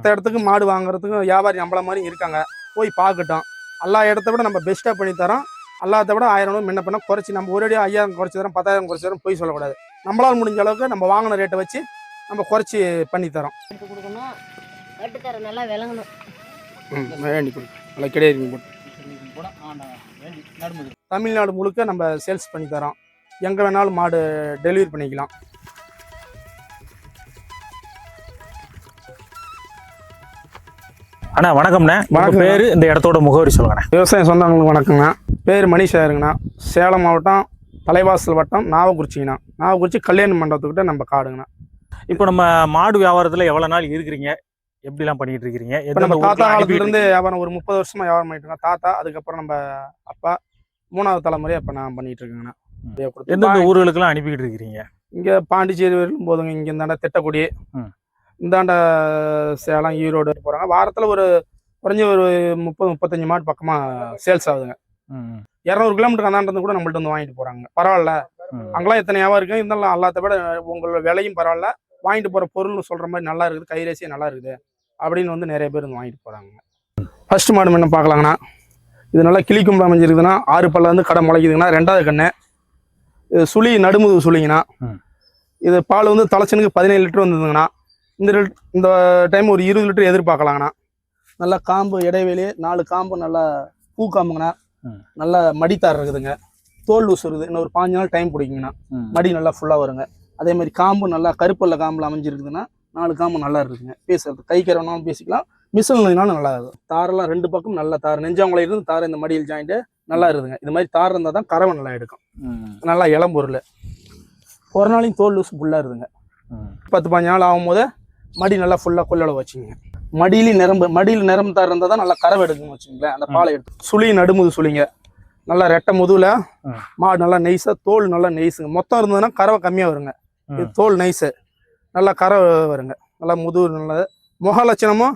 மற்ற இடத்துக்கு மாடு வாங்குறதுக்கும் வியாபாரி நம்மள மாதிரி இருக்காங்க. போய் பார்க்கட்டும். எல்லா இடத்த விட நம்ம பெஸ்ட்டாக பண்ணி தரோம் எல்லாத்த விட ஆயிரம் ரூபா முன்ன பண்ண குறைச்சி நம்ம ஒரு அடி ஐயாயிரம் குறைச்சி தரோம் பத்தாயிரம் குறைச்சி தரோம் போய் சொல்லக்கூடாது. நம்மளால் முடிஞ்ச அளவுக்கு நம்ம வாங்கின ரேட்டை வச்சு நம்ம குறைச்சி பண்ணி தரோம் எடுத்து கொடுக்கணும் கட்டுத்தர நல்லா விளங்கணும். வேண்டி நல்லா கிடையாது தமிழ்நாடு முழுக்க நம்ம சேல்ஸ் பண்ணி தரோம் எங்கே வேணாலும் மாடு டெலிவரி பண்ணிக்கலாம். அண்ணா வணக்கம்ண்ணே. வணக்கம். பேரு இந்த இடத்தோட முகவரி சொல்லுங்கண்ணே. விவசாய சொந்தங்களுக்கு வணக்கங்கண்ணா பேர் மணிஷாருங்கண்ணா சேலம் மாவட்டம் தலைவாசல் வட்டம் நாவக்குறிச்சிங்கண்ணா. நாவக்குறிச்சி கல்யாண மண்டபத்துக்கிட்ட நம்ம காடுங்கண்ணா. இப்போ நம்ம மாடு வியாபாரத்துல எவ்வளவு நாள் இருக்கிறீங்க? எப்படிலாம் பண்ணிட்டு இருக்கிறீங்க இப்போ நம்ம தாத்தா காலத்துல இருந்து வியாபாரம் ஒரு முப்பது வருஷமா வியாபாரம் பண்ணிட்டு இருக்கோம். தாத்தா அதுக்கப்புறம் நம்ம அப்பா மூணாவது தலைமுறையா இப்போ நான் பண்ணிட்டு இருக்கேங்கண்ணா எந்தெந்த ஊர்களுக்கெல்லாம் அனுப்பிக்கிட்டு இருக்கிறீங்க இங்க பாண்டிச்சேரி வரையிலும் போதுங்க இங்க இந்தாண்ட திட்டக்குடி. இந்தாண்ட சேலம் ஈரோடு போறாங்க. வாரத்துல ஒரு குறைஞ்ச ஒரு முப்பது முப்பத்தஞ்சு மாடு பக்கமா சேல்ஸ் ஆகுதுங்க. இரநூறு கிலோமீட்டர் அந்தாண்டது கூட நம்மள்ட்ட வந்து வாங்கிட்டு போறாங்க. பரவாயில்ல. அங்கெல்லாம் எத்தனை வியாபாரம் இருக்கு? இருந்தாலும் எல்லாத்த விட உங்களோட விலையும் பரவாயில்ல. வாங்கிட்டு போற பொருள்னு சொல்ற மாதிரி நல்லா இருக்குது. கைரேசியும் நல்லா இருக்குது. அப்படின்னு வந்து நிறைய பேர் வந்து வாங்கிட்டு போறாங்க. ஃபர்ஸ்ட் மாடு என்ன பார்க்கலாங்கண்ணா. இது நல்லா கிளிக்கும்பு அமைஞ்சிருக்குதுன்னா ஆறு பல்ல வந்து கடை முளைக்குதுங்கன்னா ரெண்டாவது கண்ணு. இது சுழி நடுமுது சுழிங்கண்ணா. இது பால் வந்து தலைச்சனுக்கு பதினேழு லிட்டர் வந்ததுங்கண்ணா. இந்த இந்த டைம் ஒரு இருபது லிட்டர் எதிர்பார்க்கலாங்கண்ணா. நல்லா காம்பு இடைவெளி நாலு காம்பு நல்லா பூ காம்புங்கண்ணா. நல்லா மடித்தார் இருக்குதுங்க. தோல் உசுருது. இன்னும் ஒரு பாஞ்சு நாள் டைம் பிடிக்குங்கண்ணா. மடி நல்லா ஃபுல்லாக வருங்க. அதே மாதிரி காம்பு நல்லா கருப்பல்ல காம்பில் அமைஞ்சிருக்குதுன்னா நாலு காம்பு நல்லா இருக்குதுங்க. பேசுறது கை கரவனாலும் பேசிக்கலாம். மிஷின்னாலும் நல்லா இருக்கும் தாரெல்லாம் ரெண்டு பக்கம் நல்ல தார். நெஞ்சாங்குளம் இருந்து தார் இந்த மடியில் ஜாயிண்ட்டு நல்லா இருக்குதுங்க. இது மாதிரி தார் இருந்தால் தான் கறவை நல்லா எடுக்கும். நல்லா இளம் பொருள் ஒரு நாளையும் தோல் லூஸ் ஃபுல்லாக இருக்குதுங்க. பத்து பாஞ்சு நாள் ஆகும்போது மடி நல்லா ஃபுல்லாக கொள்ளளவு வச்சுங்க. மடியிலையும் நிரம்பு மடியில் நிரம்பு தார் இருந்தால் தான் நல்லா கறவை எடுக்குன்னு வச்சுங்களேன் அந்த பாலை எடுத்து. சுழி நடுமுது சுழிங்க நல்லா ரெட்டை முதுகுல ம். மாடு நல்லா நெய்ஸாக தோல் நல்லா நெய்ஸுங்க மொத்தம் இருந்ததுன்னா கறவை கம்மியாக வருங்க. இது. தோல் நைஸு நல்லா கறவை வருங்க. நல்லா முதுகு நல்லது முக லட்சணமும்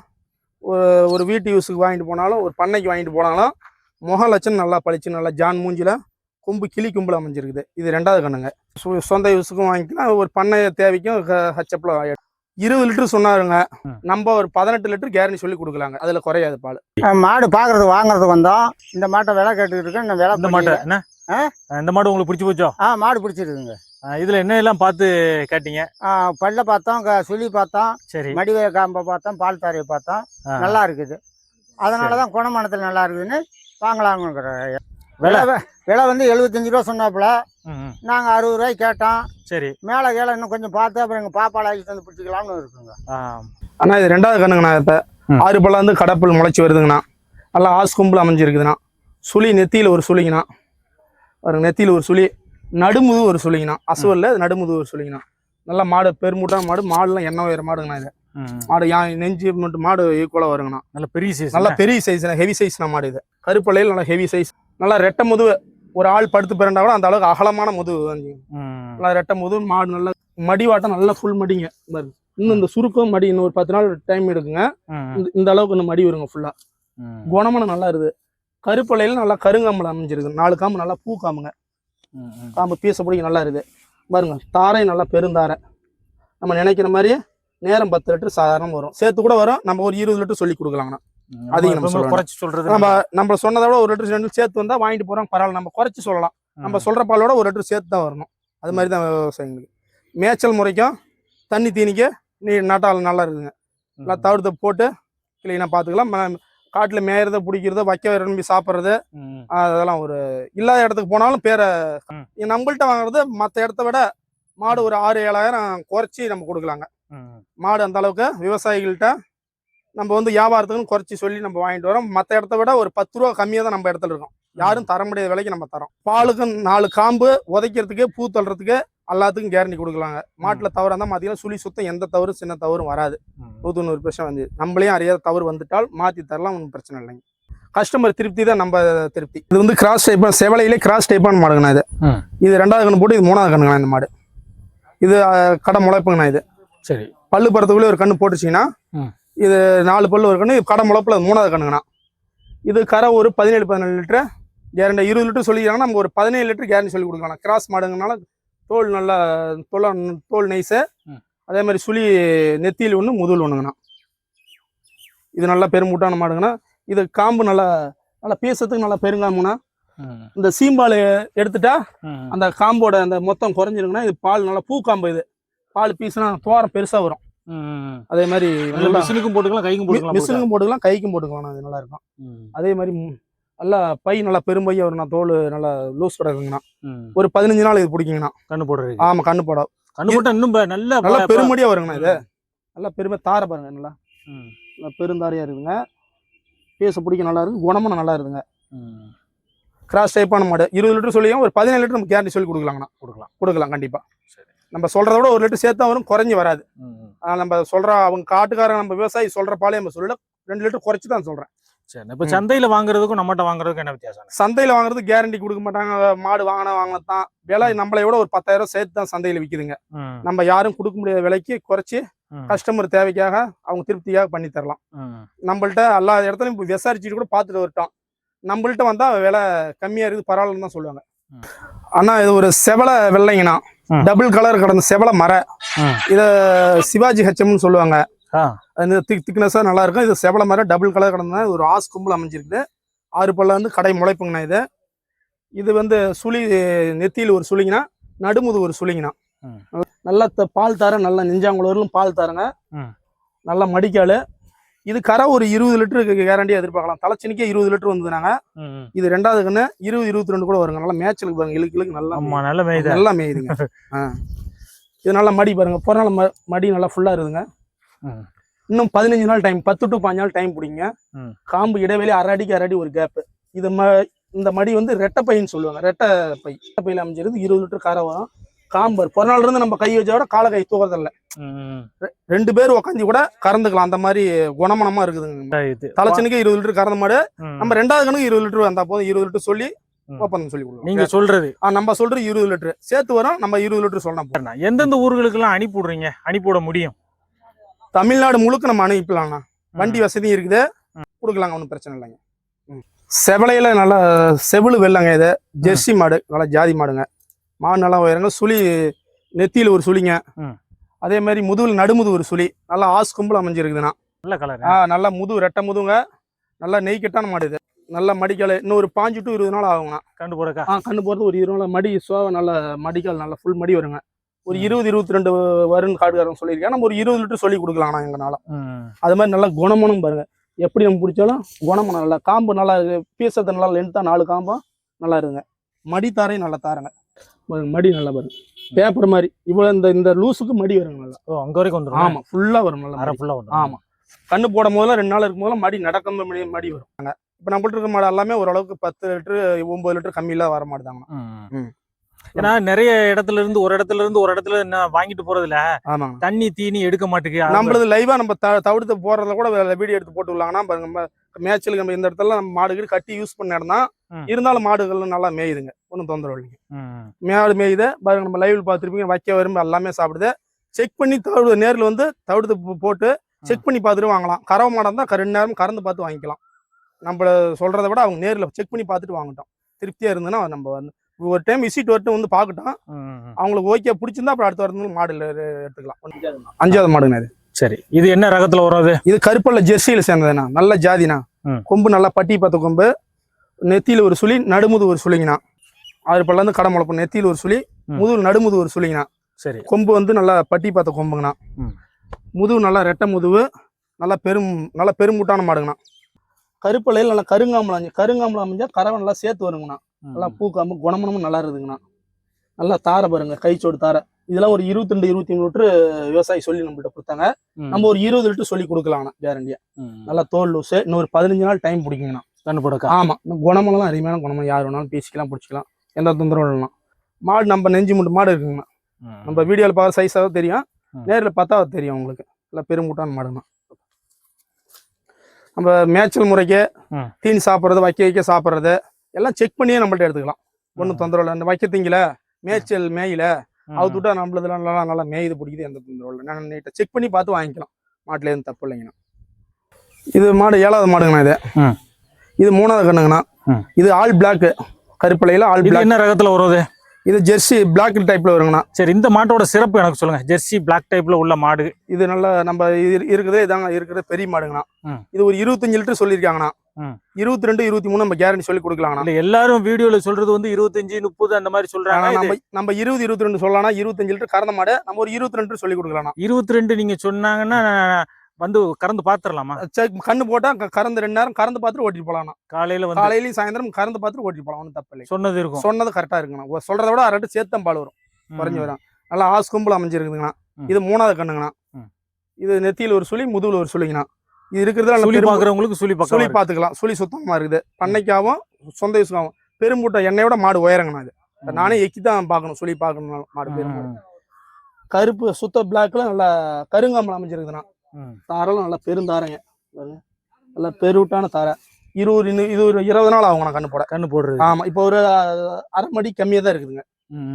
ஒரு ஒரு வீட்டு யூஸுக்கு வாங்கிட்டு போனாலும் ஒரு பண்ணைக்கு வாங்கிட்டு போனாலும் முக லட்சணம் நல்லா பளிச்சு நல்லா ஜான் மூஞ்சில கொம்பு கிளி கொம்புல அமைஞ்சிருக்குது. இது ரெண்டாவது கண்ணுங்க. சொந்த யூஸுக்கும் வாங்கிக்கலாம். ஒரு பண்ணை தேவைக்கும் ஹச்சப்பில் இருபது லிட்டர் சொன்னாருங்க. நம்ம ஒரு பதினெட்டு லிட்டர் கேரண்டி சொல்லி கொடுக்கலாங்க. அதில் குறையாது பால். மாடு பார்க்கறது வாங்குறது வந்தோம். இந்த மாட்டை விலை கேட்டுக்கிட்டு இருக்கேன் இந்த விலை இந்த மாட்டை என்ன? இந்த மாடு உங்களுக்கு பிடிச்சி போச்சோ? ஆ மாடு பிடிச்சிருக்குங்க. இதுல என்ன எல்லாம் பார்த்து கேட்டீங்க? பல்ல பார்த்தோம் சுழி பார்த்தோம் சரி. மடிவே காம்பை பார்த்தோம் பால் தாரையை பார்த்தோம். நல்லா இருக்குது. அதனால தான் குணமானத்தில் நல்லா இருக்குதுன்னு வாங்கலாங்கிற விலை? விலை வந்து எழுபத்தஞ்சு ரூபா சொன்னாப்புல. நாங்கள் அறுபது ரூபாய்க்கு கேட்டோம். சரி. மேலே கீழே இன்னும் கொஞ்சம் பார்த்து அப்புறம் எங்கள் பாப்பால் ஆகிட்டு வந்து பிடிச்சிக்கலாம்னு இருக்குங்க. அண்ணா இது ரெண்டாவது கண்ணுங்கண்ணா இப்போ. ஆறு பல்ல வந்து கடப்புல் முளைச்சி வருதுங்கண்ணா. நல்லா ஆஸ் கொம்பில் அமைஞ்சிருக்குதுண்ணா. சுழி நெத்தியில் ஒரு சுழிங்கண்ணா பாருங்க நெத்தியில் ஒரு சுழி நடுமுது ஒரு சுழிங்கண்ணா அசுவல்ல நடுமுது ஒரு சுழிங்கண்ணா நல்லா மாடு பெருமூட்டான மாடு மாடுலாம் எண்ணெய் உயர மாடுங்கண்ணா இது. மாடு யா நெஞ்சு மட்டும் மாடு ஈக்குவலாக வருங்கண்ணா. நல்ல பெரிய சைஸ் நல்லா பெரிய சைஸ்ண்ணா ஹெவி சைஸ்ண்ணா மாடு இது. கருப்பலையில் நல்லா ஹெவி சைஸ் நல்லா ரெட்டை முதுகு. ஒரு ஆள் படுத்து பிறண்டா கூட அந்த அளவுக்கு அகலமான முதுகு நல்லா ரெட்டை முதுகு மாடு நல்லா மடிவாட்டம் நல்லா ஃபுல் மடிங்க. பாருங்க. இன்னும் இந்த சுருக்கம் மடி இன்னும் ஒரு பத்து நாள் டைம் எடுக்குங்க இந்த- அளவுக்கு இந்த மடி வருங்க ஃபுல்லா குணமனம் நல்லா இருக்குது. கருப்பலையில நல்லா கருங்காம்பல் அமைஞ்சிருக்கு நாலு காம்பு நல்லா பூ காம்புங்க. காம்பு பீச பிடிக்க நல்லா இருக்குது. பாருங்க தாரை நல்லா பெருந்தாரை. நம்ம நினைக்கிற மாதிரியே நேரம் பத்து லிட்டர் சாதாரணம் வரும். சேர்த்து கூட வரும். நம்ம ஒரு இருபது லிட்டர் சொல்லி கொடுக்கலாங்கண்ணா. அதிகம் நம்ம. குறைச்சி சொல்றது நம்ம நம்ம சொன்னதை விட ஒரு லிட்டர் ரெண்டு சேர்த்து வந்தா வாங்கிட்டு போறோம். பரவாயில்ல நம்ம குறைச்சி சொல்லலாம். நம்ம சொல்ற பாலோட ஒரு லிட்டர் சேர்த்து தான் வரணும். அது மாதிரி தான் விவசாயிங்களுக்கு. மேய்ச்சல் முறைக்கும் தண்ணி தீனிக்க நீ நட்டால் நல்லா இருக்குதுங்க நல்லா தவிர்த்து போட்டு கிளீனாக பார்த்துக்கலாம் காட்டுல மேயறத பிடிக்கிறத வைக்க விரும்பி சாப்பிட்றது அதெல்லாம் ஒரு இல்லாத இடத்துக்கு போனாலும் பேரை ம். நம்மள்ட்ட வாங்குறது மற்ற இடத்த விட மாடு ஒரு ஆறு ஏழாயிரம் குறைச்சி நம்ம கொடுக்கலாங்க. மாடு அந்த அளவுக்கு விவசாயிகள்கிட்ட நம்ம வந்து வியாபாரத்துக்குன்னு குறைச்சி சொல்லி நம்ம வாங்கிட்டு வரோம். மற்ற இடத்த விட ஒரு பத்து ரூபா கம்மியாக தான் நம்ம இடத்துல இருக்கோம். யாரும் தர முடியாத விலைக்கு நம்ம தரோம். பாலுக்கு நாலு காம்பு உதைக்கிறதுக்கு பூ தள்ளுறதுக்கு எல்லாத்துக்கும் கேரண்டி கொடுக்கலாங்க. மாட்டில் தவறு இருந்தால் பார்த்தீங்கன்னா சுழி சுத்தம் எந்த தவறு சின்ன தவறும் வராது. நூற்றி நூறு பிரச்சனை வந்து. நம்மளையும் அறியாத தவறு வந்துட்டால் மாற்றி தரலாம் ஒன்றும் பிரச்சனை இல்லைங்க. கஸ்டமர் திருப்தி தான் நம்ம திருப்தி. இது வந்து கிராஸ் டைப்பாக செவலையிலே கிராஸ் டைப்பான மாடுங்கண்ணா இது. இது ரெண்டாவது கண்ணு போட்டு இது மூணாவது கண்ணுங்கண்ணா இந்த மாடு. இது கடை முளைப்புங்கண்ணா இது. சரி. பல்லு பறத்துக்குள்ளே ஒரு கண்ணு போட்டுச்சிங்கன்னா. இது நாலு பல்லு ஒரு கண்ணு கடை முளைப்புல மூணாவது கண்ணுங்கண்ணா. இது கரை ஒரு பதினேழு பதினேழு லிட்டரு. கேரண்டி இருபது லிட்டர் சொல்லிக்கிறாங்கன்னா நம்ம ஒரு பதினேழு லிட்டர் கேரண்டி சொல்லி கொடுக்கலாம். கிராஸ் மாடுங்கனால தோல் நல்லா தோல் தோல் நைஸு. அதே மாதிரி சுழி நெத்தியில் ஒன்று முதுல் ஒன்றுங்கண்ணா இது நல்லா பெருமூட்டான மாடுங்கண்ணா. இது காம்பு நல்லா நல்லா பீசத்துக்கு நல்லா பெருங்காம்புனா ம், இந்த சீம்பால் எடுத்துட்டா அந்த காம்போட அந்த மொத்தம் குறைஞ்சிருக்குன்னா இது பால் நல்லா பூ காம்பு இது. பால் பீஸ்னா தோரம் பெருசா வரும். அதே மாதிரி மிஷினுக்கும் போட்டுக்கலாம் கைக்கும் போட்டுக்கலாம். மிஷினுக்கும் போட்டுக்கலாம் கைக்கும் போட்டுக்கலாம். அது நல்லா இருக்கும் அதே மாதிரி நல்லா பை நல்லா பெரும்பையா வரும் நான் தோல் நல்லா லூஸ் கிடக்குங்கண்ணா. ஒரு பதினஞ்சு நாள் இது பிடிக்குங்கண்ணா கண்ணு போடுறது ஆமா கண்ணு போட கண்ணு போட்டா இன்னும் நல்ல நல்லா பெருமடியா வருங்கண்ணா இது. நல்லா பெருமை தார பாருங்க நல்லா. நல்லா பெருந்தாரியா இருக்குங்க. பேச பிடிக்க நல்லா இருக்கு குணமும் நல்லா இருக்குங்க. கிராஸ் டைப்பான மாடு. இருபது லிட்டர் சொல்லியும் ஒரு பதினேழு லிட்டர் நம்ம கேரண்டி சொல்லி கொடுக்கலாங்கண்ணா. கொடுக்கலாம். கொடுக்கலாம் கண்டிப்பா. சரி. நம்ம சொல்றத விட ஒரு லிட்டர் சேர்த்தா வரும் குறைஞ்சி வராது. ஆனா நம்ம சொல்ற அவங்க காட்டுக்காரங்க நம்ம விவசாயி சொல்ற பாலே நம்ம சொல்லல. ரெண்டு லிட்டர் குறைச்சு தான் சொல்றேன். சரி இப்ப சந்தையில வாங்குறதுக்கும் நம்மகிட்ட வாங்குறதுக்கும் என்ன வித்தியாசம்? சந்தையில வாங்குறது கேரண்டி கொடுக்க மாட்டாங்க. மாடு வாங்கினா வாங்கினா தான் விலை நம்மளை விட ஒரு பத்தாயிரம் சேர்த்து தான் சந்தையில விக்குதுங்க. நம்ம யாரும் கொடுக்க முடியாத விலைக்கு குறைச்சி கஸ்டமர் தேவைக்காக அவங்க திருப்தியாக பண்ணி தரலாம். நம்மள்ட்ட எல்லா இடத்துலையும் விசாரிச்சுட்டு கூட பார்த்துட்டு வரட்டும் நம்மள்ட்ட வந்தா விலை கம்மியா இருக்குது பரவாயில்லன்னு தான் சொல்லுவாங்க. அண்ணா இது ஒரு செவலை வெள்ளைங்கண்ணா. டபுள் கலர் கடந்த செவலை மர. இத சிவாஜி ஹெச்எம்னு சொல்லுவாங்க. அது திக் திக்னஸாக நல்லா இருக்கும் இது செவலை மர டபுள் கலர் கடந்த ஒரு ஆஸ் கும்பல் அமைஞ்சிருக்குது. ஆறு பல்ல வந்து கடை முளைப்புங்கண்ணா இது. இது வந்து சுழி நெத்தியில் ஒரு சுழிங்கண்ணா நடுமுது ஒரு சுழிங்கண்ணா. நல்லா பால் தர நல்லா நெஞ்சாங்குளவர்களும் பால் தரங்க. நல்ல மடிக்கால். இது கரை ஒரு இருபது லிட்டருக்கு கேரண்டியாக எதிர்பார்க்கலாம். தலைச்சனிக்கே இருபது லிட்டர் வந்ததுனாங்க. இது ரெண்டாவது கண்ணு இருபது இருபத்தி ரெண்டு கூட வருங்க. நல்லா மேட்சலுக்கு பாருங்க. இழுக்கு இழுக்கு நல்லா நல்ல மேய்தா. நல்லா மேயுதுங்க. இது நல்லா மடி பாருங்க. போற நாள் ம- மடி நல்லா ஃபுல்லா இருக்குதுங்க. இன்னும் பதினஞ்சு நாள் டைம் பத்து டு பாஞ்சு நாள் டைம் பிடிங்க. காம்பு இடைவெளி அரை அடிக்கு அரை அடி ஒரு கேப் இது ம இந்த மடி வந்து ரெட்டை பைன்னு சொல்லுவாங்க. ரெட்டை பை. ரெட்டை பையில அமைஞ்சிருந்து இருபது லிட்டர் காரை வரும். காம்பர் பிறநாள் இருந்து நம்ம கை வச்சா விட காலை கை தூக்கறதில்ல. ரெண்டு பேர் உட்காந்து கூட கறந்துக்கலாம். அந்த மாதிரி குணமனமா இருக்குதுங்க தலைச்சனுக்கு இருபது லிட்டர் கறந்த மாடு. நம்ம ரெண்டாவது கணக்கு இருபது லிட்டர் வந்தா போதும். இருபது லிட்டர் சொல்லி. ஓப்பன் சொல்லி கொடுக்கலாம் நீங்க சொல்றது. நம்ம சொல்றது இருபது லிட்டர். சேர்த்து வரோம் நம்ம இருபது லிட்டர் சொல்லணும். எந்தெந்த ஊர்களுக்கு எல்லாம் அனுப்பி விடுறீங்க? அனுப்பி விட முடியும்? தமிழ்நாடு முழுக்க நம்ம அனுப்பிக்கலாம்ண்ணா. வண்டி வசதியும் இருக்குது. கொடுக்கலாங்க ஒன்றும் பிரச்சனை இல்லைங்க. செவலையில நல்லா செவிழு வெள்ளங்க இது. ஜெர்சி மாடு நல்லா ஜாதி மாடுங்க. மாடு நல்லா உயரங்க. சுழி நெத்தியில் ஒரு சுழிங்க. அதே மாதிரி முதுகுல நடுமுது ஒரு சுழி. நல்லா ஆஸ் கும்பல் அமைஞ்சிருக்குதுண்ணா. நல்ல கலர் ஆ நல்லா முது ரெட்டை முதுங்க நல்லா நெய் கட்டான மாடு இது. நல்லா மடிக்கால். இன்னும் ஒரு பாஞ்சு டு இருபது நாள் ஆகுங்கண்ணா. கண்டு போடக்கா? ஆ கண்ணு போகிறது ஒரு இருபது நாள். மடி சோவை நல்ல மடிக்கால் நல்லா ஃபுல் மடி வருங்க. ஒரு இருபது இருபத்தி ரெண்டு வருன்னு காடுகாரன் சொல்லியிருக்கேன் நம்ம ஒரு இருபது லிட்டர் சொல்லி கொடுக்கலாம்ண்ணா எங்கனால. ம். அது மாதிரி நல்லா குணமனும் பாருங்க. எப்படி நம்ம பிடிச்சாலும் குணமனம் நல்லா காம்பு நல்லா பீசத்தை நல்லா லென்த்தாக நாலு காம்பும் நல்லா இருங்க மடி தாரையும் நல்லா தாருங்க. மடி நல்லா பாருங்க. பேப்பர் மாதிரி. இவ்வளோ இந்த இந்த லூஸுக்கு மடி நல்லா. ஓ அங்க வரைக்கும் வந்துரும் ஆமாம் ஃபுல்லாக வரும் நல்லா அரை வந்துரும். ஆமா. கண்ணு போடும் போதெல்லாம் ரெண்டு நாள் இருக்கும் போதெல்லாம் மடி நடக்காம மடி மடி வரும். இப்போ நம்மள்ட்ட இருக்க மாடு எல்லாமே ஓரளவுக்கு பத்து லிட்டரு ஒன்பது லிட்டர் கம்மியெல்லாம் வர மாட்டுதாங்க ம். ம். ஏன்னா நிறைய இடத்துல இருந்து ஒரு இடத்துல இருந்து ஒரு இடத்துல என்ன வாங்கிட்டு போறதுல தண்ணி தீனி எடுக்க மாட்டேங்குது. நம்மளது லைவா நம்ம தவிர்த்து போறதுல கூட வீடியோ எடுத்து போட்டு விடலாங்கன்னா பாருங்க நம்ம நம்ம இந்த இடத்துல நம்ம மாடு கீடு கட்டி யூஸ் பண்ண இடம் தான். இருந்தாலும் மாடுகள் நல்லா மேயுதுங்க. ஒன்றும் தொந்தரவு இல்லைங்க. மேடு மேயுது. பாருங்க நம்ம லைவ்ல பார்த்துருப்பீங்க வைக்க வரும்பு எல்லாமே சாப்பிடுது. செக் பண்ணி தவிடு நேரில் வந்து தவிடுத்து போ- போட்டு செக் பண்ணி பார்த்துட்டு வாங்கலாம். கறவை மாடம் தான் ரெண்டு நேரம் கறந்து பார்த்து வாங்கிக்கலாம். நம்மள சொல்றதை விட அவங்க நேரில் செக் பண்ணி பார்த்துட்டு வாங்கட்டும். திருப்தியா இருந்ததுன்னா நம்ம வந்து ஒரு டைம் விசிட் வரட்டும் வந்து பார்க்கட்டும். அவங்களுக்கு ஓகே பிடிச்சிருந்தா அப்புறம் அடுத்த வரது மாடு எடுத்துக்கலாம். அஞ்சாவது மாடுங்க இது. சரி. இது என்ன ரகத்துல வரும் அது? இது கருப்பல்ல ஜெர்சியில் சேர்ந்ததுண்ணா. நல்ல ஜாதிண்ணா. ம். கொம்பு நல்லா பட்டி பார்த்த கொம்பு. நெத்தியில் ஒரு சுழி நடுமுது ஒரு சுழிங்கண்ணா. ஆறு பல்ல இருந்து கடை முளைப்பு நெத்தியில் ஒரு சுழி. முதுகு நடுமுது ஒரு சுழிங்கண்ணா. சரி. கொம்பு வந்து நல்லா பட்டி பார்த்த கொம்புங்கண்ணா. முதுகு நல்லா ரெட்டை முதுகு நல்லா பெரும் நல்லா பெருமுட்டான மாடுங்கண்ணா. கருப்பலையில் நல்லா கருங்காம்பலம் அமைஞ்சு கருங்காம்பலம் அமைஞ்சா கறவை நல்லா சேர்த்து வருங்கண்ணா. நல்லா பூக்காம குணமனமும் நல்லா இருக்குதுங்கண்ணா நல்லா தாரை பாருங்க கைச்சோடு தாரை. இதெல்லாம் ஒரு இருபத்தி ரெண்டு இருபத்தி மூணு லிட்டரு விவசாயி சொல்லி நம்மள்ட்ட கொடுத்தாங்க. நம்ம ஒரு இருபது லிட்டர் சொல்லி கொடுக்கலாங்கண்ணா கேரண்டியா. நல்லா தோல் லூஸு இன்னொரு பதினஞ்சு நாள் டைம் பிடிக்குங்கண்ணா கண்டு போடக்கா ஆமா இந்த குணமெல்லாம் அருமையான குணம் யார் வேணாலும் பேசிக்கலாம் பிடிச்சிக்கலாம் எந்த தொந்தரவும் இல்லைண்ணா மாடு நம்ம நெஞ்சு முட்டு மாடு இருக்குங்கண்ணா. நம்ம வீடியோவில் பார்க்க சைஸாக தெரியும். நேரில் பார்த்தா தெரியும் உங்களுக்கு நல்லா பெருமூட்டான மாடுங்கண்ணா நம்ம மேய்ச்சல் முறைக்கு. தீனி சாப்பிட்றது வைக்க வைக்க சாப்பிட்றது எல்லாம் செக் பண்ணியே நம்மள்ட்ட எடுத்துக்கலாம் ஒன்றும். தொந்தரவு இல்லை அந்த வைக்க திங்கல மேய்ச்சல் மேயில. அவுத்து விட்டா நம்மளதுலாம் நல்லா நல்லா மேயுது பிடிக்குது எந்த தொந்தரவு நான் நீட்டை செக் பண்ணி பார்த்து வாங்கிக்கலாம். மாட்டுல எதுவும் தப்பு இல்லைங்கண்ணா. இது மாடு ஏழாவது மாடுங்கண்ணா இது. இது மூணாவது கண்ணுங்கண்ணா. இது ஆல் பிளாக் கருப்பலையில் ஆல் பிளாக் என்ன ரகத்துல வரும் அது இது ஜெர்சி பிளாக் டைப்ல வருங்கண்ணா. சரி இந்த மாட்டோட சிறப்பு எனக்கு சொல்லுங்க. ஜெர்சி பிளாக் டைப்ல உள்ள மாடு. இது நல்ல நம்ம இது இருக்குது இதாங்க இருக்கிறது பெரிய மாடுங்கண்ணா. இது ஒரு இருபத்தஞ்சு லிட்டர் சொல்லியிருக்காங்கண்ணா. இருபத்தி ரெண்டு இருபத்தி மூணு நம்ம கேரண்டி சொல்லி இல்ல எல்லாரும் வீடியோல சொல்றது வந்து இருபத்தஞ்சு முப்பது அந்த மாதிரி சொல்றாங்க. நம்ம நம்ம இருபது இருபத்தி ரெண்டு சொல்லலாம் இருபத்தஞ்சு லிட்டர் கறந்த மாடு நம்ம ஒரு இருபத்தி ரெண்டு சொல்லி கொடுக்கலாம் இருபத்தி ரெண்டு நீங்க சொன்னாங்கன்னா வந்து கறந்து பாத்துரலாமா கண்ணு போட்டா கறந்து ரெண்டு நேரம் கறந்து பார்த்துட்டு ஓட்டிட்டு போலாம் காலையில வந்து காலையிலயும் சாயந்தரம் கறந்து பார்த்துட்டு ஓட்டிட்டு போலாம் ஒன்றும் தப்பு இல்லை. சொன்னது இருக்கும். சொன்னது கரெக்டா இருக்குண்ணா சொல்றத விட அரை லிட்டர் சேர்த்து தான் பால் வரும் குறைஞ்சு. வரும். நல்லா ஆஸ் கும்பல் அமைஞ்சிருக்குதுங்கண்ணா. இது மூணாவது கண்ணுங்கண்ணா. இது நெத்தியில ஒரு சுழி முதுகுல ஒரு சுழிங்கண்ணா. இது இருக்கிறதுல சுழி பெரும் பாக்குறவங்களுக்கு சுழி சுழி பக்கம் பாத்துக்கலாம் சுழி சுத்தமா இருக்குது. பண்ணைக்காவும் சொந்த யூஸ்க்காவும் பெரும்பூட்டை எண்ணெயோட மாடு உயரங்கண்ணா இது நானே எக்கி தான் பார்க்கணும் சுழி பார்க்கணும் மாடு பெருமாடு கருப்பு சுத்த பிளாக்ல நல்லா கருங்காமல் அமைஞ்சிருக்குதுண்ணா. தாரெல்லாம் நல்லா பெருந்தாரைங்க. நல்லா பெருவிட்டான தாரை. இருபது இது ஒரு இருபது நாள் ஆகுங்கண்ணா கண்ணு போட. கண்ணு போடுறது. ஆமா இப்போ ஒரு அரை மடி கம்மியா தான் இருக்குதுங்க.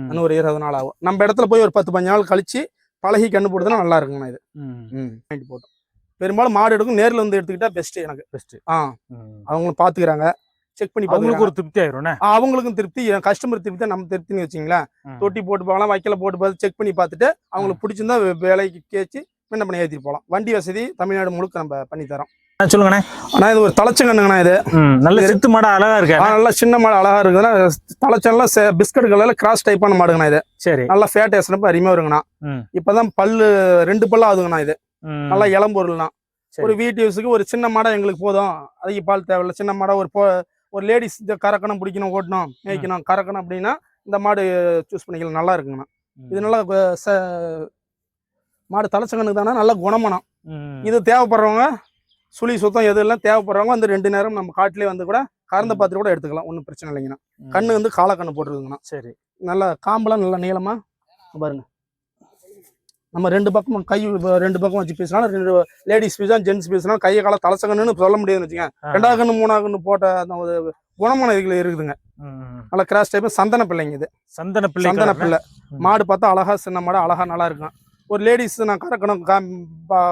இன்னும் ஒரு இருபது நாள் ஆகும். நம்ம இடத்துல போய் ஒரு பத்து பதினஞ்சு நாள் கழிச்சு பழகி கண்ணு போடுறதுனா நல்லா இருக்குங்கண்ணா இது. போட்டோம். பெரும்பாலும் மாடு எடுக்கும் நேர்ல வந்து எடுத்துக்கிட்டா பெஸ்ட் எனக்கு. Best. ஆ. அவங்களும் பாத்துக்கிறாங்க. செக் பண்ணி அவங்களுக்கு ஒரு திருப்தி ஆயிரும்ண்ணே ஆ, அவங்களுக்கும் திருப்தி. கஸ்டமர் திருப்தி தான் நம்ம திருப்தின்னு வச்சுங்களேன். தொட்டி போட்டு பார்க்கலாம் வைக்கல போட்டு பார்த்து செக் பண்ணி பார்த்துட்டு அவங்களுக்கு பிடிச்சிருந்தா வேலைக்கு கேச்சு முன்ன பண்ணி ஏற்றிட்டு போகலாம். வண்டி வசதி தமிழ்நாடு முழுக்க நம்ம பண்ணி தரோம். சொல்லுங்கண்ணே. ஆனா இது ஒரு தலைச்சங்கண்ணுங்கண்ணா இது. நல்ல சித்து மாடா அழகா இருக்கா. நல்லா சின்ன மாடு அழகா இருக்குதுன்னா தலைச்செல்லாம் பிஸ்கட் கலர்ல கிராஸ் டைப்பான மாடுங்கண்ணா இது. சரி. நல்லா ஃபேட் ஏசனப்ப அருமையா வருங்கண்ணா. இப்பதான் பல்லு ரெண்டு பல்லு ஆகுதுங்கண்ணா இது. நல்லா இளம்பொருள்னா. ஒரு வீட்டு யூஸுக்கு ஒரு சின்ன மாடை எங்களுக்கு போதும். அதிக பால் தேவையில்ல. சின்ன மாடை ஒரு போ ஒரு லேடிஸ் கறக்கணும் பிடிக்கணும் ஓட்டணும் மேய்க்கணும் கறக்கணும் அப்படின்னா இந்த மாடு சூஸ் பண்ணிக்கலாம். நல்லா இருக்குங்கண்ணா. இது நல்லா மாடு தலைச்சங்கனுக்கு தானே நல்ல குணமனம். இது தேவைப்படுறவங்க சுழி சுத்தம் எது எல்லாம் தேவைப்படுறவங்க வந்து ரெண்டு நேரம் நம்ம காட்டிலே வந்து கூட கறந்து ம். பார்த்துட்டு கூட எடுத்துக்கலாம். ஒன்றும் பிரச்சனை இல்லைங்கண்ணா. கண்ணு வந்து காலை கண்ணு போட்டுருக்குங்கண்ணா சரி. நல்லா காம்பெல்லாம் நல்லா நீளமா. இங்க பாருங்க. நம்ம ரெண்டு பக்கம் கை ரெண்டு பக்கம் வச்சு பேசினாலும் ரெண்டு லேடிஸ் பீஸா ஜென்ஸ் பீஸ்னா கையை காலை தலைச்சங்கன்னு சொல்ல முடியாதுன்னு வச்சுக்கோங்க. ரெண்டாவது கண்ணு மூணாவது கண்ணு போட்ட அந்த குணமான இதுல இருக்குதுங்க. நல்லா கிராஸ் டைப் சந்தன பிள்ளைங்க இது. சந்தன பிள்ளை சந்தன. பிள்ளை. மாடு பார்த்தா அழகா சின்ன மாடு அழகா நல்லா இருக்கும். ஒரு லேடிஸ் நான் கறக்கணும்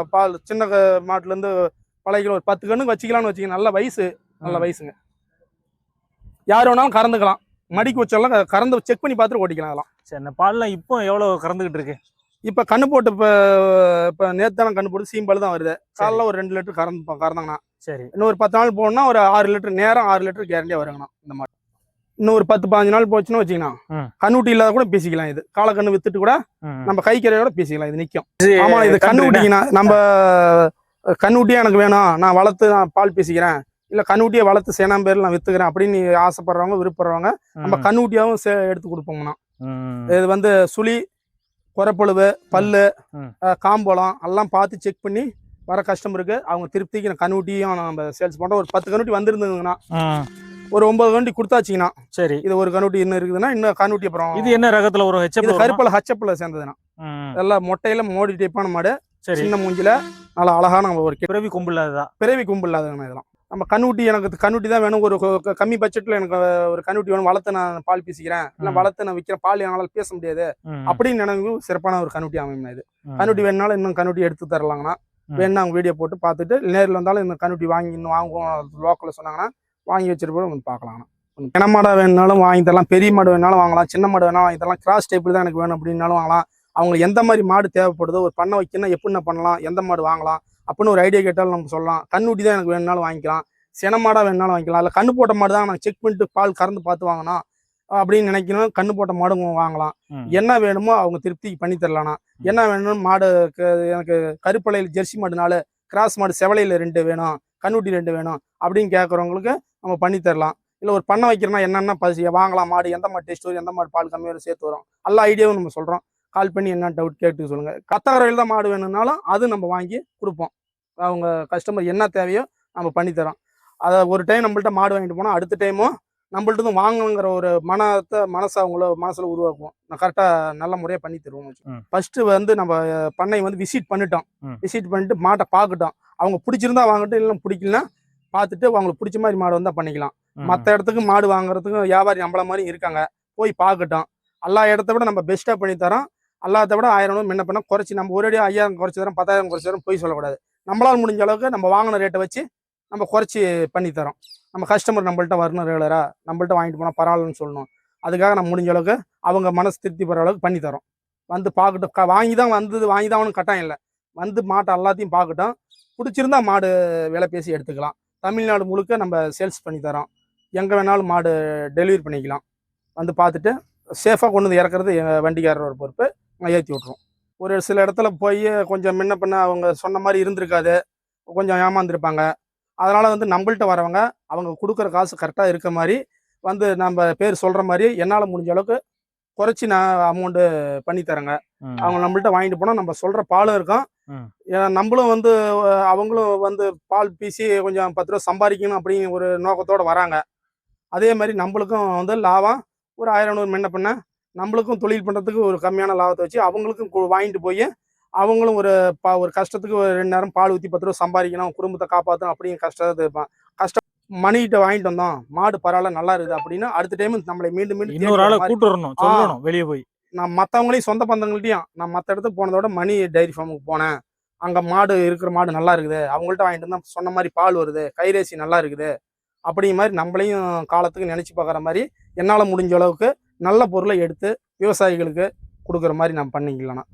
பால் சின்ன மாட்டுல இருந்து பழகில ஒரு பத்து கண்ணுக்கு வச்சுக்கலாம்னு வச்சுக்கோங்க. நல்ல வயசு. நல்ல. வயசுங்க. யார் வேணாலும் கறந்துக்கலாம். மடிக்கு வச்செல்லாம் க- கறந்து செக் பண்ணி பார்த்துட்டு ஓட்டிக்கலாம் அதெல்லாம். சரி பால்லாம் இப்போ எவ்வளவு கறந்துகிட்டு இருக்கு? இப்ப கண்ணு போட்டு இப்ப இப்ப நேத்தான கண்ணு போட்டு சீம்பால் தான் வருது. காலைல ஒரு ரெண்டு லிட்டர் கறந்து கறந்தாங்கண்ணா. சரி. இன்னும் ஒரு பத்து நாள் போனா ஒரு ஆறு லிட்டர் நேரம் ஆறு லிட்டர் கேரண்டியா வருங்கண்ணா இந்த மாதிரி. இன்னும் ஒரு பத்து பதினஞ்சு நாள் போச்சுன்னு வச்சுக்கண்ணா. கண்ணுட்டி இல்லாத கூட பேசிக்கலாம் இது. காலை கண்ணு வித்துட்டு கூட. நம்ம கை கரையோட பேசிக்கலாம் இது நிக்கும். இது ஆமா இது கண்ணுட்டிங்கண்ணா நம்ம கண்ணுட்டியே எனக்கு வேணும். நான் வளர்த்து நான் பால் பேசிக்கிறேன். இல்ல கண்ணுட்டியை வளர்த்து சேனா பேர்ல நான் வித்துக்கிறேன் அப்படின்னு ஆசைப்படுறவங்க விருப்பப்படுறவங்க நம்ம. கண்ணுட்டியாவும் எடுத்து கொடுப்போங்கண்ணா. இது வந்து சுழி குறப்பழுவு பல்லு காம்பளம் எல்லாம் பார்த்து செக் பண்ணி வர கஸ்டமருக்கு அவங்க திருப்திக்கு நான் கண்ணுட்டியும் நம்ம சேல்ஸ் பண்றோம். ஒரு பத்து கண்ணுட்டி வந்திருந்ததுங்கண்ணா. ஒரு ஒன்பது கண்ணுட்டி கொடுத்தாச்சுங்கண்ணா சரி. இது ஒரு கண்ணுட்டி இன்னும் இருக்குதுன்னா இன்னும் கண்ணுட்டி அப்புறம் இது என்ன ரகத்துல ஹெச்எப் இது கருப்பல ஹச்சப்பில் சேர்ந்ததுண்ணா எல்லாம் மொட்டையில மோடி டைப்பான மாடு சின்ன மூஞ்சில நல்லா அழகான ஒரு பிறவி கொம்பு இல்லாததா? பிறவி கும்பல் இல்லாதவங்க இதெல்லாம். நம்ம கண்ணுட்டி எனக்கு கண்ணுட்டி தான் வேணும். ஒரு கம்மி பட்ஜெட்ல எனக்கு ஒரு கண்ணுட்டி வேணும். வளர்த்து நான் பால் பேசிக்கிறேன். இல்ல. வளர்த்து நான் விற்கிறேன் பால் என்னால பேச முடியாது. அப்படின்னு நினைவு சிறப்பான ஒரு கண்ணுட்டி அமையும் இது. கண்ணுட்டி வேணுனாலும் இன்னும் கண்ணுட்டி எடுத்து தரலாங்கண்ணா. வேணா அவங்க வீடியோ போட்டு பார்த்துட்டு நேரில் வந்தாலும் இந்த கண்ணுட்டி வாங்கி இன்னும் வாங்குவோம். லோக்கலில் சொன்னாங்கன்னா வாங்கி வச்சிட்டு போய் வந்து பார்க்கலாங்கண்ணா. கிண மாடா வேணுனாலும் வாங்கி தரலாம். பெரிய மாடு வேணாலும் வாங்கலாம். சின்ன மாடு வேணாலும் வாங்கி தரலாம். கிராஸ் டைப்பில் தான் எனக்கு வேணும் அப்படின்னாலும் வாங்கலாம். அவங்களுக்கு எந்த மாதிரி மாடு தேவைப்படுதோ ஒரு பண்ணை வைக்கணும் எப்படின்னா பண்ணலாம்? எந்த மாடு வாங்கலாம்? அப்படின்னு ஒரு ஐடியா கேட்டாலும் நம்ம சொல்லலாம். கண்ணுட்டி தான் எனக்கு வேணுனாலும் வாங்கிக்கலாம். சின மாடா வேணுனாலும் வாங்கிக்கலாம். இல்லை கண்ணு போட்ட மாடு தான் நான் செக் பண்ணிட்டு பால் கறந்து பார்த்து வாங்கணும் அப்படின்னு நினைக்கணும். கண்ணு போட்ட மாடு வாங்கலாம். என்ன வேணுமோ அவங்க திருப்திக்கு பண்ணி தரலாம்ண்ணா என்ன வேணும் மாடு எனக்கு கருப்பலையில் ஜெர்சி மாடுனால கிராஸ் மாடு செவலையில் ரெண்டு வேணும் கண்ணுட்டி ரெண்டு வேணும் அப்படின்னு கேட்குறவங்களுக்கு நம்ம பண்ணி தரலாம். இல்லை ஒரு பண்ணை வைக்கிறோம்னா என்னென்ன பசி வாங்கலாம் மாடு எந்த மாடு டேஸ்ட் வரும் எந்த மாடு பால் கம்மி வரும் சேர்த்து வரும். எல்லா ஐடியாவும் நம்ம சொல்கிறோம் கால் பண்ணி என்ன டவுட் கேட்டு சொல்லுங்க. கத்தாரையில் தான் மாடு வேணும்னாலும் அது நம்ம வாங்கி கொடுப்போம். அவங்க கஸ்டமர் என்ன தேவையோ நம்ம பண்ணி தரோம் அதை ஒரு டைம் நம்மள்ட்ட மாடு வாங்கிட்டு போனால் அடுத்த டைமும் நம்மள்ட்ட இருந்து வாங்கணுங்கிற ஒரு மனத்தை மனசை அவங்கள மனசுல உருவாக்குவோம். நான் கரெக்டாக நல்ல முறையாக பண்ணி தருவோம் ம். ஃபர்ஸ்ட் வந்து நம்ம பண்ணை வந்து விசிட் பண்ணிட்டோம். விசிட் பண்ணிட்டு மாட்டை பார்க்கட்டோம். அவங்க பிடிச்சிருந்தா வாங்கட்டும் இல்லை பிடிக்கலனா பார்த்துட்டு அவங்களுக்கு பிடிச்ச மாதிரி மாடு வந்தால் பண்ணிக்கலாம். மற்ற இடத்துக்கு மாடு வாங்குறதுக்கும் வியாபாரி நம்மள மாதிரி இருக்காங்க. போய் பார்க்கட்டும். எல்லா இடத்த விட நம்ம பெஸ்ட்டாக பண்ணி தரோம். அல்லாத விட ஆயிரம் ரூபா முன்ன பண்ண குறைச்சி நம்ம ஒரு ஐயாயிரம் குறைச்சி தரோம் பத்தாயிரம் குறைச்சி தரோம் போய் சொல்லக்கூடாது. நம்மளால முடிஞ்ச அளவுக்கு நம்ம வாங்கின ரேட்டை வச்சு நம்ம குறைச்சி பண்ணி தரோம். நம்ம கஸ்டமர் நம்மள்ட்ட வரணும் ரெகுலராக நம்மள்ட்ட வாங்கிட்டு போனால் பரவாயில்லன்னு சொல்லணும். அதுக்காக நம்ம முடிஞ்ச அளவுக்கு அவங்க மனசு திருப்தி போகிற அளவுக்கு பண்ணி தரோம். வந்து பார்க்கட்டும் க- வாங்கி தான் வந்தது வாங்கி தான் அவனுக்கு கட்டாயம் இல்லை. வந்து மாட்டை எல்லாத்தையும் பார்க்கட்டும் பிடிச்சிருந்தா மாடு விலை பேசி எடுத்துக்கலாம். தமிழ்நாடு முழுக்க நம்ம சேல்ஸ் பண்ணி தரோம். எங்கே வேணாலும் மாடு டெலிவரி பண்ணிக்கலாம். வந்து பார்த்துட்டு சேஃபாக கொண்டு வந்து இறக்குறது எங்கள் வண்டிக்காரரோட பொறுப்பு. ஏற்றி விட்ருவோம் ஒரு சில இடத்துல போய் கொஞ்சம் முன்ன பின்ன அவங்க சொன்ன மாதிரி இருந்திருக்காது. கொஞ்சம் ஏமாந்துருப்பாங்க. அதனால் வந்து நம்மள்ட்ட வரவங்க அவங்க கொடுக்குற காசு கரெக்டாக இருக்க மாதிரி வந்து நம்ம பேர் சொல்கிற மாதிரி என்னால் முடிஞ்ச அளவுக்கு குறைச்சி நான் அமௌண்ட்டு பண்ணி தரேங்க. ம். அவங்க நம்மள்ட்ட வாங்கிட்டு போனால் நம்ம சொல்கிற பாலும் இருக்கும். நம்மளும் வந்து அவங்களும் வந்து பால் பீசி கொஞ்சம் பத்து ரூபா சம்பாதிக்கணும் அப்படிங்கிற ஒரு நோக்கத்தோடு வராங்க. அதே மாதிரி நம்மளுக்கும் வந்து லாபம். ஒரு ஆயிரம் நூறு முன்ன பண்ண நம்மளுக்கும் தொழில் பண்ணுறதுக்கு ஒரு கம்மியான லாபத்தை வச்சு அவங்களுக்கும் வாங்கிட்டு போய் அவங்களும் ஒரு பா ஒரு கஷ்டத்துக்கு ஒரு ரெண்டு நேரம் பால் ஊற்றி பத்து ரூபா சம்பாதிக்கணும் குடும்பத்தை காப்பாற்றணும் அப்படிங்கிற கஷ்டத்தை இருப்பான். கஷ்டம் மணிகிட்ட வாங்கிட்டு வந்தோம் மாடு பரவாயில்ல நல்லா இருக்குது அப்படின்னு அடுத்த டைம் நம்மளை மீண்டும் மீண்டும் இன்னொரு தேடி ஆளை வர மாதிரி கூட்டு வரணும் சொல்லணும் வெளியே போய். நான் மற்றவங்களையும் சொந்த பந்தங்கள்ட்டையும் நான் மற்ற இடத்துக்கு போனதோட மணி டைரி ஃபார்முக்கு போனேன். அங்கே மாடு இருக்கிற மாடு நல்லா இருக்குது. அவங்கள்ட்ட வாங்கிட்டு வந்தா சொன்ன மாதிரி பால் வருது கைரேசி நல்லா இருக்குது. அப்படிங்கிற மாதிரி நம்மளையும் காலத்துக்கு நினச்சி பார்க்குற மாதிரி என்னால் முடிஞ்ச அளவுக்கு நல்ல பொருளை எடுத்து விவசாயிகளுக்கு கொடுக்குற மாதிரி நான் பண்ணிக்கலாம்ண்ணா.